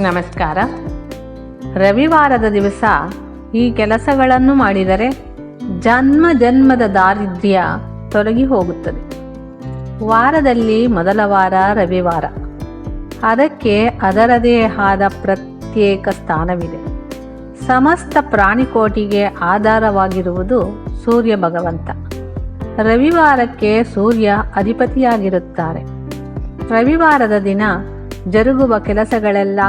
ನಮಸ್ಕಾರ. ರವಿವಾರದ ದಿವಸ ಈ ಕೆಲಸಗಳನ್ನು ಮಾಡಿದರೆ ಜನ್ಮ ಜನ್ಮದ ದಾರಿದ್ರ್ಯ ತೊಲಗಿ ಹೋಗುತ್ತದೆ. ವಾರದಲ್ಲಿ ಮೊದಲ ವಾರ ರವಿವಾರ. ಅದಕ್ಕೆ ಅದರದೇ ಆದ ಪ್ರತ್ಯೇಕ ಸ್ಥಾನವಿದೆ. ಸಮಸ್ತ ಪ್ರಾಣಿಕೋಟಿಗೆ ಆಧಾರವಾಗಿರುವುದು ಸೂರ್ಯ ಭಗವಂತ. ರವಿವಾರಕ್ಕೆ ಸೂರ್ಯ ಅಧಿಪತಿಯಾಗಿರುತ್ತಾರೆ. ರವಿವಾರದ ದಿನ ಜರುಗುವ ಕೆಲಸಗಳೆಲ್ಲ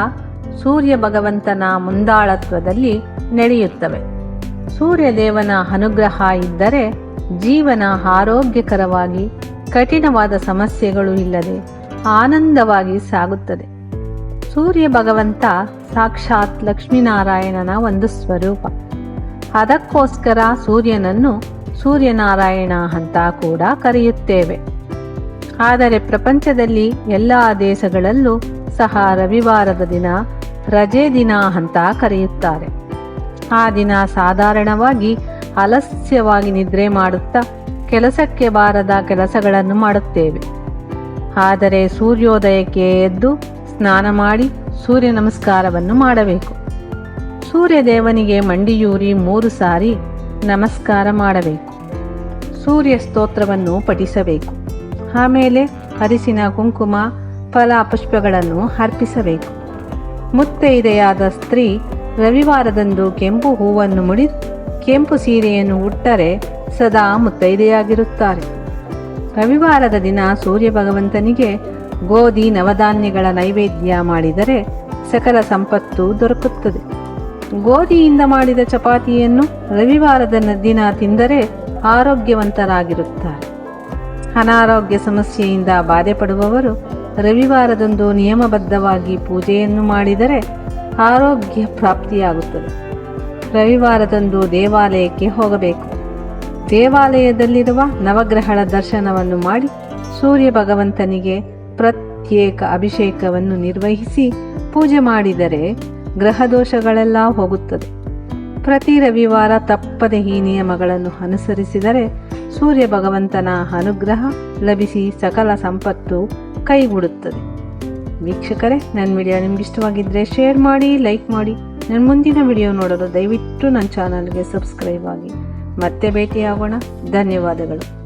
ಸೂರ್ಯ ಭಗವಂತನ ಮುಂದಾಳತ್ವದಲ್ಲಿ ನಡೆಯುತ್ತವೆ. ಸೂರ್ಯದೇವನ ಅನುಗ್ರಹ ಇದ್ದರೆ ಜೀವನ ಆರೋಗ್ಯಕರವಾಗಿ ಕಠಿಣವಾದ ಸಮಸ್ಯೆಗಳು ಇಲ್ಲದೆ ಆನಂದವಾಗಿ ಸಾಗುತ್ತದೆ. ಸೂರ್ಯ ಭಗವಂತ ಸಾಕ್ಷಾತ್ ಲಕ್ಷ್ಮೀನಾರಾಯಣನ ಒಂದು ಸ್ವರೂಪ. ಅದಕ್ಕೋಸ್ಕರ ಸೂರ್ಯನನ್ನು ಸೂರ್ಯನಾರಾಯಣ ಅಂತ ಕೂಡ ಕರೆಯುತ್ತೇವೆ. ಆದರೆ ಪ್ರಪಂಚದಲ್ಲಿ ಎಲ್ಲ ದೇಶಗಳಲ್ಲೂ ಸಹ ರವಿವಾರದ ದಿನ ರಜೆ ದಿನ ಅಂತ ಕರೆಯುತ್ತಾರೆ. ಆ ದಿನ ಸಾಧಾರಣವಾಗಿ ಅಲಸ್ಯವಾಗಿ ನಿದ್ರೆ ಮಾಡುತ್ತಾ ಕೆಲಸಕ್ಕೆ ಬಾರದ ಕೆಲಸಗಳನ್ನು ಮಾಡುತ್ತೇವೆ. ಆದರೆ ಸೂರ್ಯೋದಯಕ್ಕೆ ಎದ್ದು ಸ್ನಾನ ಮಾಡಿ ಸೂರ್ಯ ನಮಸ್ಕಾರವನ್ನು ಮಾಡಬೇಕು. ಸೂರ್ಯದೇವನಿಗೆ ಮಂಡಿಯೂರಿ ಮೂರು ಸಾರಿ ನಮಸ್ಕಾರ ಮಾಡಬೇಕು. ಸೂರ್ಯ ಸ್ತೋತ್ರವನ್ನು ಪಠಿಸಬೇಕು. ಆಮೇಲೆ ಅರಿಶಿನ ಕುಂಕುಮ, ಫಲ ಪುಷ್ಪಗಳನ್ನು ಅರ್ಪಿಸಬೇಕು. ಮುತ್ತೈದೆಯಾದ ಸ್ತ್ರೀ ರವಿವಾರದಂದು ಕೆಂಪು ಹೂವನ್ನು ಮುಡಿ, ಕೆಂಪು ಸೀರೆಯನ್ನು ಉಟ್ಟರೆ ಸದಾ ಮುತ್ತೈದೆಯಾಗಿರುತ್ತಾರೆ. ರವಿವಾರದ ದಿನ ಸೂರ್ಯ ಭಗವಂತನಿಗೆ ಗೋಧಿ ನವಧಾನ್ಯಗಳ ನೈವೇದ್ಯ ಮಾಡಿದರೆ ಸಕಲ ಸಂಪತ್ತು ದೊರಕುತ್ತದೆ. ಗೋಧಿಯಿಂದ ಮಾಡಿದ ಚಪಾತಿಯನ್ನು ರವಿವಾರದ ದಿನ ತಿಂದರೆ ಆರೋಗ್ಯವಂತರಾಗಿರುತ್ತಾರೆ. ಅನಾರೋಗ್ಯ ಸಮಸ್ಯೆಯಿಂದ ಬಾಧೆ ಪಡುವವರು ರವಿವಾರದಂದು ನಿಯಮಬದ್ಧವಾಗಿ ಪೂಜೆಯನ್ನು ಮಾಡಿದರೆ ಆರೋಗ್ಯ ಪ್ರಾಪ್ತಿಯಾಗುತ್ತದೆ. ರವಿವಾರದಂದು ದೇವಾಲಯಕ್ಕೆ ಹೋಗಬೇಕು. ದೇವಾಲಯದಲ್ಲಿರುವ ನವಗ್ರಹಗಳ ದರ್ಶನವನ್ನು ಮಾಡಿ ಸೂರ್ಯ ಭಗವಂತನಿಗೆ ಪ್ರತ್ಯೇಕ ಅಭಿಷೇಕವನ್ನು ನಿರ್ವಹಿಸಿ ಪೂಜೆ ಮಾಡಿದರೆ ಗ್ರಹದೋಷಗಳೆಲ್ಲ ಹೋಗುತ್ತದೆ. ಪ್ರತಿ ರವಿವಾರ ತಪ್ಪದೆ ಈ ನಿಯಮಗಳನ್ನು ಅನುಸರಿಸಿದರೆ ಸೂರ್ಯ ಭಗವಂತನ ಅನುಗ್ರಹ ಲಭಿಸಿ ಸಕಲ ಸಂಪತ್ತು ಕೈಗೂಡುತ್ತದೆ. ವೀಕ್ಷಕರೇ ನನ್ನ ವಿಡಿಯೋ ನಿಮ್ಗೆ ಇಷ್ಟವಾಗಿದ್ದರೆ ಶೇರ್ ಮಾಡಿ, ಲೈಕ್ ಮಾಡಿ. ನನ್ನ ಮುಂದಿನ ವಿಡಿಯೋ ನೋಡಲು ದಯವಿಟ್ಟು ನನ್ನ ಚಾನಲ್ಗೆ ಸಬ್ಸ್ಕ್ರೈಬ್ ಆಗಿ. ಮತ್ತೆ ಭೇಟಿಯಾಗೋಣ. ಧನ್ಯವಾದಗಳು.